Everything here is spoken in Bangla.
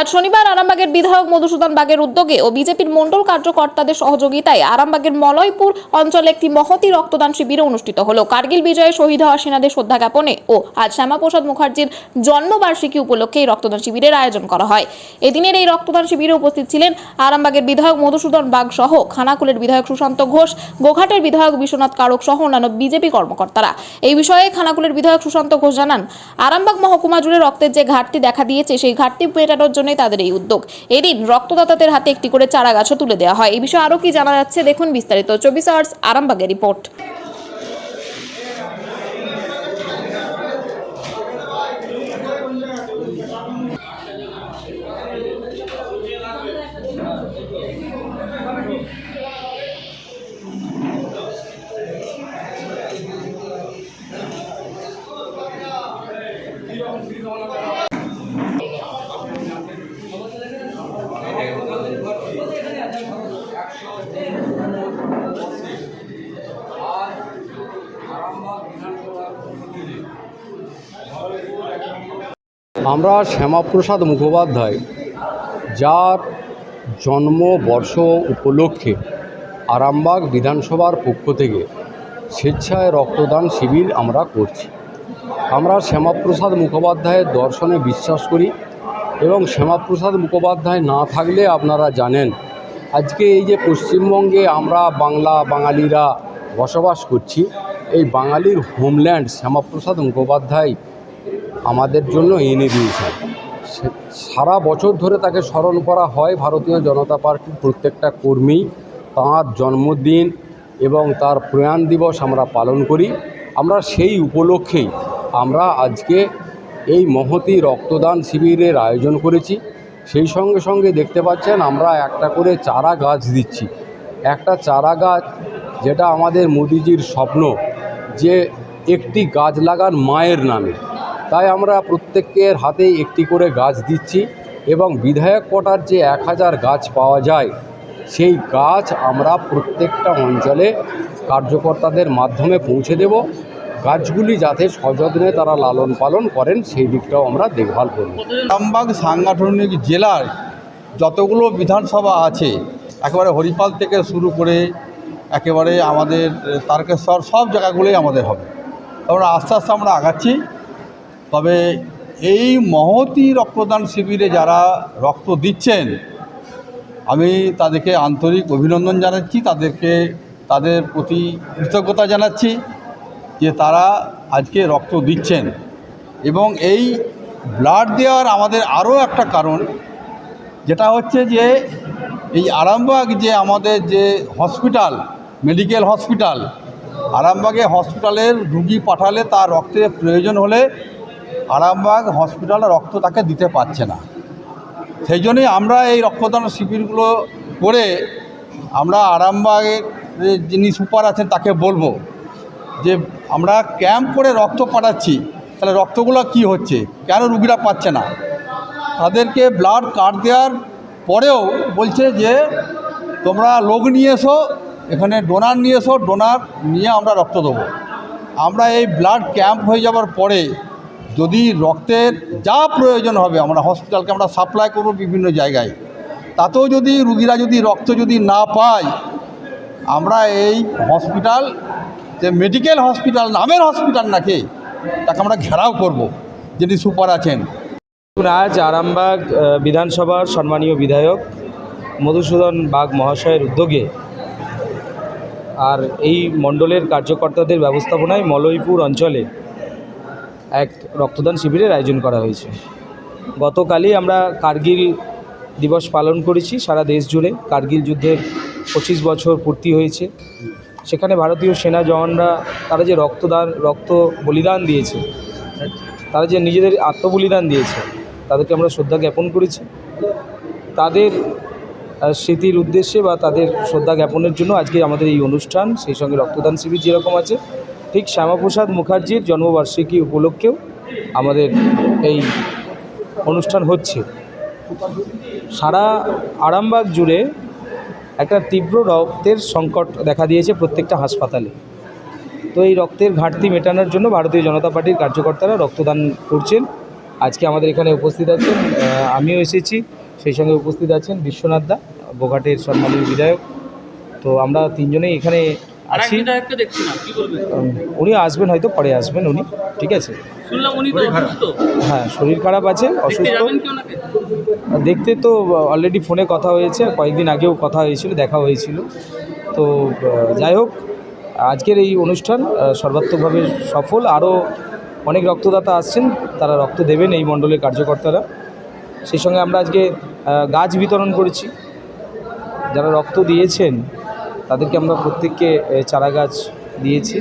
আজ শনিবার আরামবাগের বিধায়ক মধুসূদন বাগের উদ্যোগে ও বিজেপির মণ্ডল কার্যকর্তাদের সহযোগিতায় আরামবাগের মলয়পুর অঞ্চলে একটি মহতি রক্তদান শিবির অনুষ্ঠিত হলো। কার্গিল বিজয়ে শহীদ হওয়া সেনাদের শ্রদ্ধা জ্ঞাপনে ও আজ শ্যামাপ্রসাদ মুখার্জির জন্মবার্ষিকী উপলক্ষে এই রক্তদান শিবিরের আয়োজন করা হয়। এদিনের এই রক্তদান শিবিরে উপস্থিত ছিলেন আরামবাগের বিধায়ক মধুসূদন বাগ সহ খানাকুলের বিধায়ক সুশান্ত ঘোষ, গোঘাটের বিধায়ক বিশ্বনাথ কারক সহ অন্যান্য বিজেপি কর্মকর্তারা। এই বিষয়ে খানাকুলের বিধায়ক সুশান্ত ঘোষ জানান, আরামবাগ মহকুমা জুড়ে রক্তের যে ঘাটতি দেখা দিয়েছে, সেই ঘাটতি মেটানোর জন্যই তাদের এই উদ্যোগ। এদিন রক্তদাতাদের হাতে একটি করে চারা গাছও তুলে দেওয়া হয়। এই বিষয়ে আরও কি জানা যাচ্ছে দেখুন বিস্তারিত। চব্বিশ আওয়ার্স আরামবাগের রিপোর্ট। আমরা শ্যামাপ্রসাদ মুখোপাধ্যায়, যার জন্মবর্ষ উপলক্ষে আরামবাগ বিধানসভার পক্ষ থেকে স্বেচ্ছায় রক্তদান শিবির আমরা করছি। আমরা শ্যামাপ্রসাদ মুখোপাধ্যায়ের দর্শনে বিশ্বাস করি এবং শ্যামাপ্রসাদ মুখোপাধ্যায় না থাকলে আপনারা জানেন, আজকে এই যে পশ্চিমবঙ্গে আমরা বাংলা বাঙালিরা বসবাস করছি, এই বাঙালির হোমল্যান্ড শ্যামাপ্রসাদ মুখোপাধ্যায় আমাদের জন্য এনে দিয়েছেন। সারা বছর ধরে তাকে স্মরণ করা হয় ভারতীয় জনতা পার্টির প্রত্যেকটা কর্মী, তাঁর জন্মদিন এবং তার প্রয়াণ দিবস আমরা পালন করি। আমরা সেই উপলক্ষেই আমরা আজকে এই মহতি রক্তদান শিবিরের আয়োজন করেছি। সেই সঙ্গে সঙ্গে দেখতে পাচ্ছেন আমরা একটা করে চারা গাছ দিচ্ছি। একটা চারা গাছ যেটা আমাদের মোদিজির স্বপ্ন যে একটি গাছ লাগান মায়ের নামে। তাই আমরা প্রত্যেকের হাতেই একটি করে গাছ দিচ্ছি এবং বিধায়ক কোটার যে এক হাজার গাছ পাওয়া যায়, সেই গাছ আমরা প্রত্যেকটা অঞ্চলে কার্যকর্তাদের মাধ্যমে পৌঁছে দেব। গাছগুলি যাতে সযত্নে তারা লালন পালন করেন, সেই দিকটাও আমরা দেখভাল করব। আরামবাগ সাংগঠনিক জেলার যতগুলো বিধানসভা আছে, একেবারে হরিপাল থেকে শুরু করে একেবারে আমাদের, তারকেশ্বর, সব জায়গাগুলোই আমাদের হবে। আমরা আস্তে আস্তে আমরা আগাচ্ছি। তবে এই মহতি রক্তদান শিবিরে যারা রক্ত দিচ্ছেন, আমি তাদেরকে আন্তরিক অভিনন্দন জানাচ্ছি, তাদেরকে, তাদের প্রতি কৃতজ্ঞতা জানাচ্ছি যে তারা আজকে রক্ত দিচ্ছেন। এবং এই ব্লাড দেওয়ার আমাদের আরও একটা কারণ, যেটা হচ্ছে যে এই আরামবাগ যে আমাদের যে হসপিটাল, মেডিকেল হসপিটাল, আরামবাগে হসপিটালের রুগী পাঠালে তার রক্তের প্রয়োজন হলে আরামবাগ হসপিটাল রক্ত তাকে দিতে পারছে না। সেই জন্যই আমরা এই রক্তদান শিবিরগুলো করে আমরা আরামবাগের যিনি সুপার আছেন তাকে বলব যে আমরা ক্যাম্প করে রক্ত পাঠাচ্ছি, তাহলে রক্তগুলো কি হচ্ছে? কেন রুগীরা পাচ্ছে না? তাদেরকে ব্লাড কার্ড দেওয়ার পরেও বলছে যে তোমরা লোক নিয়ে এসো, এখানে ডোনার নিয়ে এসো, ডোনার নিয়ে আমরা রক্ত দেবো। আমরা এই ব্লাড ক্যাম্প হয়ে যাওয়ার পরে যদি রক্তের যা প্রয়োজন হবে, আমরা হসপিটালকে আমরা সাপ্লাই করব বিভিন্ন জায়গায়, তাতেও যদি রুগীরা যদি রক্ত যদি না পায়, আমরা এই হসপিটাল যে মেডিকেল হসপিটাল নামের হসপিটাল নাকি তাকে আমরা ঘেরাও করব, যিনি সুপার আছেন। আজ আরামবাগ বিধানসভার সম্মানীয় বিধায়ক মধুসূদন বাগ মহাশয়ের উদ্যোগে আর এই মণ্ডলের কার্যকর্তাদের ব্যবস্থাপনায় মলয়পুর অঞ্চলে রক্তদান শিবিরের আয়োজন করা হয়েছে। গতকালই আমরা কার্গিল দিবস পালন করেছি সারা দেশ জুড়ে। কার্গিল যুদ্ধের পঁচিশ বছর পূর্তি হয়েছে। সেখানে ভারতীয় সেনা জওয়ানরা, তারা যে রক্তদান, রক্ত বলিদান দিয়েছে, তারা যে নিজেদের আত্মবলিদান দিয়েছে, তাদেরকে আমরা শ্রদ্ধা জ্ঞাপন করেছি। তাদের স্মৃতির উদ্দেশ্যে বা তাদের শ্রদ্ধা জ্ঞাপনের জন্য আজকে আমাদের এই অনুষ্ঠান, সেই সঙ্গে রক্তদান শিবির যেরকম আছে ঠিক শ্যামাপ্রসাদ মুখার্জির জন্মবার্ষিকী উপলক্ষেও আমাদের এই অনুষ্ঠান হচ্ছে। সারা আরামবাগ জুড়ে একটা তীব্র রক্তের সংকট দেখা দিয়েছে প্রত্যেকটা হাসপাতালে। তো এই রক্তের ঘাটতি মেটানোর জন্য ভারতীয় জনতা পার্টির কার্যকর্তারা রক্তদান করছেন। আজকে আমাদের এখানে উপস্থিত আছেন আমিও এসেছি, সেই সঙ্গে উপস্থিত আছেন বিশ্বনাথ দা বোঘাটের সম্মানীয় বিধায়ক। তো আমরা তিনজনেই এখানে আছি। উনি আসবেন হয়তো পরে আসবেন উনি ঠিক আছে? শুনলাম উনি তো অসুস্থ। হ্যাঁ শরীর খারাপ আছে অসুস্থ। দেখতে তো অলরেডি ফোনে কথা হয়েছে কয়েকদিন আগেও কথা হয়েছিল দেখা হয়েছিল। তো যাই হোক আজকের এই অনুষ্ঠান সর্বাত্মকভাবে সফল। আরও অনেক রক্তদাতা আসছেন তারা রক্ত দেবেন এই মণ্ডলের কার্যকর্তারা। সেই সঙ্গে আমরা আজকে গাছ বিতরণ করেছি। যারা রক্ত দিয়েছেন তাদেরকে আমরা প্রত্যেককে চারা গাছ দিয়েছি।